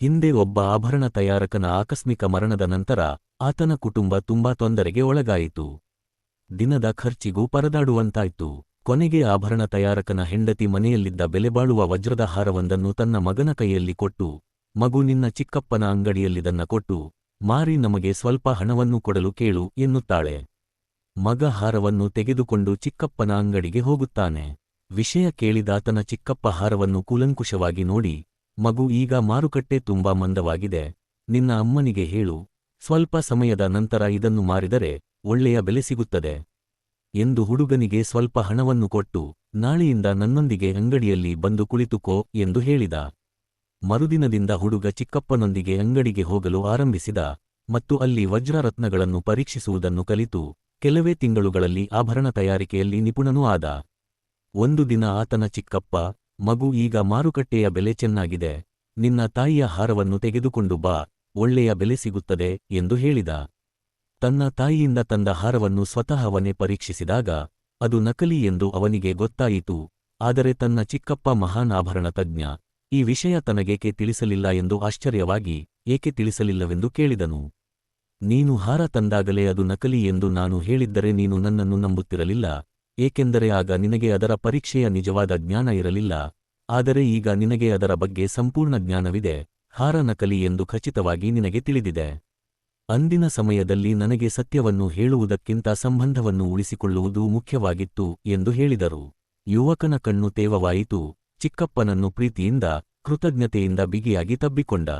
ಹಿಂದೆ ಒಬ್ಬ ಆಭರಣ ತಯಾರಕನ ಆಕಸ್ಮಿಕ ಮರಣದ ನಂತರ ಆತನ ಕುಟುಂಬ ತುಂಬಾ ತೊಂದರೆಗೆ ಒಳಗಾಯಿತು. ದಿನದ ಖರ್ಚಿಗೂ ಪರದಾಡುವಂತಾಯ್ತು. ಕೊನೆಗೆ ಆಭರಣ ತಯಾರಕನ ಹೆಂಡತಿ ಮನೆಯಲ್ಲಿದ್ದ ಬೆಲೆಬಾಳುವ ವಜ್ರದ ಹಾರವೊಂದನ್ನು ತನ್ನ ಮಗನ ಕೈಯಲ್ಲಿ ಕೊಟ್ಟು, ಮಗು ನಿನ್ನ ಚಿಕ್ಕಪ್ಪನ ಅಂಗಡಿಯಲ್ಲಿದನ್ನ ಕೊಟ್ಟು, ಮಾರಿ ನಮಗೆ ಸ್ವಲ್ಪ ಹಣವನ್ನು ಕೊಡಲು ಕೇಳು, ಎನ್ನುತ್ತಾಳೆ. ಮಗ ಹಾರವನ್ನು ತೆಗೆದುಕೊಂಡು ಚಿಕ್ಕಪ್ಪನ ಅಂಗಡಿಗೆ ಹೋಗುತ್ತಾನೆ. ವಿಷಯ ಕೇಳಿದಾತನ ಚಿಕ್ಕಪ್ಪ ಹಾರವನ್ನು ಕೂಲಂಕುಷವಾಗಿ ನೋಡಿ ಮಗು ಈಗ ಮಾರುಕಟ್ಟೆ ತುಂಬಾ ಮಂದವಾಗಿದೆ. ನಿನ್ನ ಅಮ್ಮನಿಗೆ ಹೇಳು, ಸ್ವಲ್ಪ ಸಮಯದ ನಂತರ ಇದನ್ನು ಮಾರಿದರೆ ಒಳ್ಳೆಯ ಬೆಲೆ ಸಿಗುತ್ತದೆ. ಎಂದು ಹುಡುಗನಿಗೆ ಸ್ವಲ್ಪ ಹಣವನ್ನು ಕೊಟ್ಟು, ನಾಳೆಯಿಂದ ನನ್ನೊಂದಿಗೆ ಅಂಗಡಿಯಲ್ಲಿ ಬಂದು ಕುಳಿತುಕೋ ಎಂದು ಹೇಳಿದ. ಮರುದಿನದಿಂದ ಹುಡುಗ ಚಿಕ್ಕಪ್ಪನೊಂದಿಗೆ ಅಂಗಡಿಗೆ ಹೋಗಲು ಆರಂಭಿಸಿದ ಮತ್ತು ಅಲ್ಲಿ ವಜ್ರರತ್ನಗಳನ್ನು ಪರೀಕ್ಷಿಸುವುದನ್ನು ಕಲಿತು, ಕೆಲವೇ ತಿಂಗಳುಗಳಲ್ಲಿ ಆಭರಣ ತಯಾರಿಕೆಯಲ್ಲಿ ನಿಪುಣನೂ ಆದ. ಒಂದು ದಿನ ಆತನ ಚಿಕ್ಕಪ್ಪ ಮಗು ಈಗ ಮಾರುಕಟ್ಟೆಯ ಬೆಲೆ ಚೆನ್ನಾಗಿದೆ, ನಿನ್ನ ತಾಯಿಯ ಹಾರವನ್ನು ತೆಗೆದುಕೊಂಡು ಬಾ, ಒಳ್ಳೆಯ ಬೆಲೆ ಸಿಗುತ್ತದೆ ಎಂದು ಹೇಳಿದ. ತನ್ನ ತಾಯಿಯಿಂದ ತಂದ ಹಾರವನ್ನು ಸ್ವತಃ ಅವನೇ ಪರೀಕ್ಷಿಸಿದಾಗ, ಅದು ನಕಲಿ ಎಂದು ಅವನಿಗೆ ಗೊತ್ತಾಯಿತು. ಆದರೆ ತನ್ನ ಚಿಕ್ಕಪ್ಪ ಮಹಾನ್ ಆಭರಣ ತಜ್ಞ, ಈ ವಿಷಯ ತನಗೇಕೆ ತಿಳಿಸಲಿಲ್ಲ ಎಂದು ಆಶ್ಚರ್ಯವಾಗಿ, ಏಕೆ ತಿಳಿಸಲಿಲ್ಲವೆಂದು ಕೇಳಿದನು. ನೀನು ಹಾರ ತಂದಾಗಲೇ ಅದು ನಕಲಿ ಎಂದು ನಾನು ಹೇಳಿದ್ದರೆ ನೀನು ನನ್ನನ್ನು ನಂಬುತ್ತಿರಲಿಲ್ಲ ಏಕೆಂದರೆ ಆಗ ನಿನಗೆ ಅದರ ಪರೀಕ್ಷೆಯ ನಿಜವಾದ ಜ್ಞಾನ ಇರಲಿಲ್ಲ. ಆದರೆ ಈಗ ನಿನಗೆ ಅದರ ಬಗ್ಗೆ ಸಂಪೂರ್ಣ ಜ್ಞಾನವಿದೆ. ಹಾರ ನಕಲಿ ಎಂದು ಖಚಿತವಾಗಿ ನಿನಗೆ ತಿಳಿದಿದೆ. ಅಂದಿನ ಸಮಯದಲ್ಲಿ ನನಗೆ ಸತ್ಯವನ್ನು ಹೇಳುವುದಕ್ಕಿಂತ ಸಂಬಂಧವನ್ನು ಉಳಿಸಿಕೊಳ್ಳುವುದು ಮುಖ್ಯವಾಗಿತ್ತು ಎಂದು ಹೇಳಿದರು. ಯುವಕನ ಕಣ್ಣು ತೇವವಾಯಿತು. ಚಿಕ್ಕಪ್ಪನನ್ನು ಪ್ರೀತಿಯಿಂದ, ಕೃತಜ್ಞತೆಯಿಂದ ಬಿಗಿಯಾಗಿ ತಬ್ಬಿಕೊಂಡ.